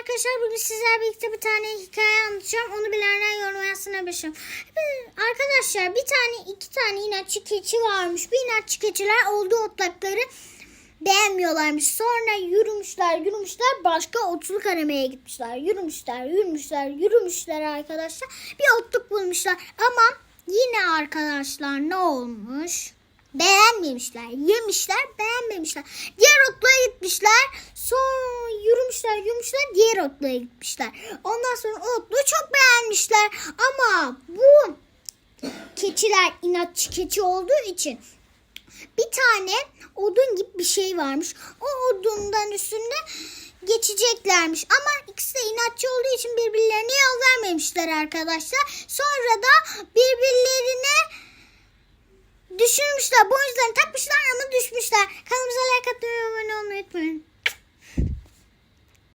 arkadaşlar bugün sizlerle birlikte bir tane hikaye anlatacağım. Onu bilenler yorum yazsın başım. Arkadaşlar bir tane iki tane inatçı keçi varmış. Bu inatçı keçiler olduğu otlakları beğenmiyorlarmış. Sonra yürümüşler yürümüşler başka otluk aramaya gitmişler. Yürümüşler yürümüşler yürümüşler arkadaşlar. Bir otluk bulmuşlar ama yine arkadaşlar ne olmuş? Beğenmemişler, yemişler, beğenmemişler. Diğer otluğa gitmişler. Sonra yürümüşler, yürümüşler, diğer otluğa gitmişler. Ondan sonra o otluğu çok beğenmişler. Ama bu keçiler inatçı keçi olduğu için bir tane odun gibi bir şey varmış. O odundan üstünde geçeceklermiş. Ama ikisi de inatçı olduğu için birbirlerine yol vermemişler arkadaşlar. Sonra da birbirlerine düşürmüşler. Boynuzlarını takmışlar ama düşmüşler. Kanalımıza like atmayı ve abone olmayı unutmayın.